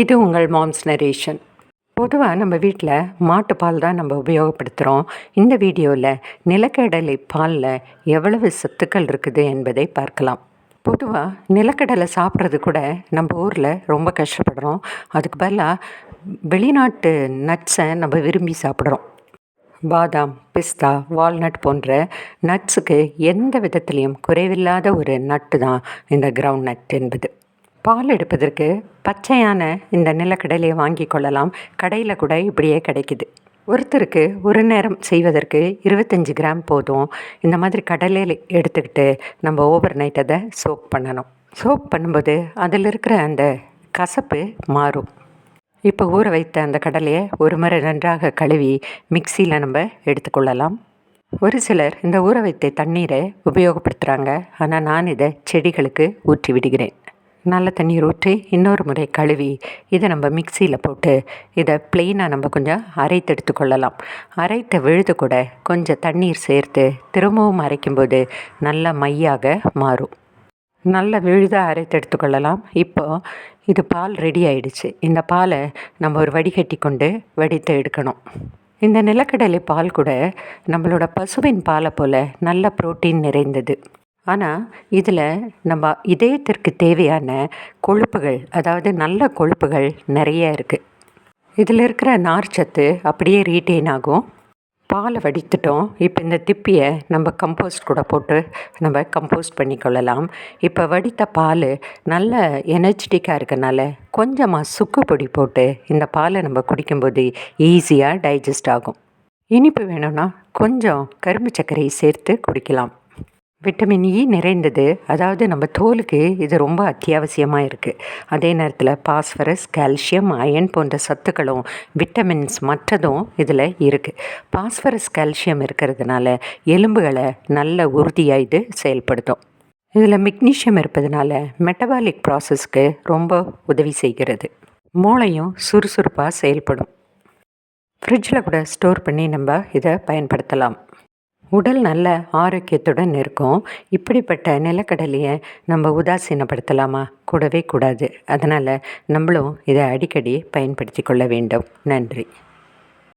இது உங்கள் moms narration பொதுவாக நம்ம வீட்டில் மாட்டுப்பால் தான் நம்ம உபயோகப்படுத்துகிறோம் இந்த வீடியோவில் நிலக்கடலை பாலில் எவ்வளவு சத்துக்கள் இருக்குது என்பதை பார்க்கலாம். பொதுவாக நிலக்கடலை சாப்பிட்றது கூட நம்ம ஊரில் ரொம்ப கஷ்டப்படுறோம். அதுக்கு பதிலாக வெளிநாட்டு நட்ஸை நம்ம விரும்பி சாப்பிட்றோம். பாதாம் பிஸ்தா வால்நட் போன்ற நட்ஸுக்கு எந்த விதத்துலேயும் குறைவில்லாத ஒரு நட்டு தான் இந்த கிரவுண்ட் நட் என்பது. பால் எடுப்பதற்கு பச்சையான இந்த நிலக்கடலையை வாங்கி கொள்ளலாம். கடையில் கூட இப்படியே கிடைக்குது. ஒருத்தருக்கு ஒரு நேரம் செய்வதற்கு இருபத்தஞ்சி கிராம் போதும். இந்த மாதிரி கடலையில் எடுத்துக்கிட்டு நம்ம ஓவர் நைட் அதை சோக் பண்ணணும். சோக் பண்ணும்போது அதில் இருக்கிற அந்த கசப்பு மாறும். இப்போ ஊற வைத்த அந்த கடலையை ஒரு முறை நன்றாக கழுவி மிக்சியில் நம்ம எடுத்துக்கொள்ளலாம் ஒரு சிலர் இந்த ஊற வைத்த தண்ணீரை உபயோகப்படுத்துகிறாங்க ஆனால் நான் இதை செடிகளுக்கு ஊற்றி விடுகிறேன். நல்ல தண்ணீர் ஊற்றி இன்னொரு முறை கழுவி இதை நம்ம மிக்சியில் போட்டு இதை ப்ளெயினாக நம்ம கொஞ்சம் அரைத்து எடுத்துக்கொள்ளலாம் அரைத்த விழுது கூட கொஞ்சம் தண்ணீர் சேர்த்து திரும்பவும் அரைக்கும்போது நல்ல மையாக மாறும். நல்ல விழுதாக அரைத்து எடுத்துக்கொள்ளலாம் இப்போது இது பால் ரெடி ஆயிடுச்சு. இந்த பாலை நம்ம ஒரு வடிகட்டி கொண்டு வடித்து எடுக்கணும். இந்த நிலக்கடலை பால் கூட நம்மளோட பசுவின் பாலை போல் நல்ல புரோட்டீன் நிறைந்தது. ஆனால் இதில் நம்ம இதயத்திற்கு தேவையான கொழுப்புகள் அதாவது நல்ல கொழுப்புகள் நிறைய இருக்குது இதில் இருக்கிற நார்ச்சத்து அப்படியே ரீட்டெயின் ஆகும். பாலை வடித்துட்டோம். இப்போ இந்த திப்பியை நம்ம கம்போஸ்ட் கூட போட்டு நம்ம கம்போஸ்ட் பண்ணிக்கொள்ளலாம் இப்போ வடித்த பால் நல்ல எனர்ஜெட்டிக்காக இருக்கனால கொஞ்சமாக சுக்கு பொடி போட்டு இந்த பாலை நம்ம குடிக்கும்போது ஈஸியாக டைஜஸ்ட் ஆகும். இனிப்பு வேணும்னா கொஞ்சம் கரும்பு சர்க்கரையை சேர்த்து குடிக்கலாம். விட்டமின் இ நிறைந்தது. அதாவது நம்ம தோலுக்கு இது ரொம்ப அத்தியாவசியமாக இருக்குது அதே நேரத்தில் பாஸ்பரஸ் கால்சியம் அயன் போன்ற சத்துக்களும் விட்டமின்ஸ் மற்றதும் இதில் இருக்குது பாஸ்பரஸ் கால்சியம் இருக்கிறதுனால எலும்புகளை நல்ல உறுதியாக இது செயல்படுத்தும். இதில் மெக்னீஷியம் இருப்பதனால மெட்டபாலிக் ப்ராசஸ்க்கு ரொம்ப உதவி செய்கிறது. மூளையும் சுறுசுறுப்பாக செயல்படும். ஃப்ரிட்ஜில் கூட ஸ்டோர் பண்ணி நம்ம இதை பயன்படுத்தலாம். உடல் நல்ல ஆரோக்கியத்துடன் இருக்கும். இப்படிப்பட்ட நிலக்கடலையை நம்ம உதாசீனப்படுத்தலாமா? கூடவே கூடாது. அதனால் நம்மளும் இதை அடிக்கடி பயன்படுத்தி கொள்ள வேண்டும். நன்றி.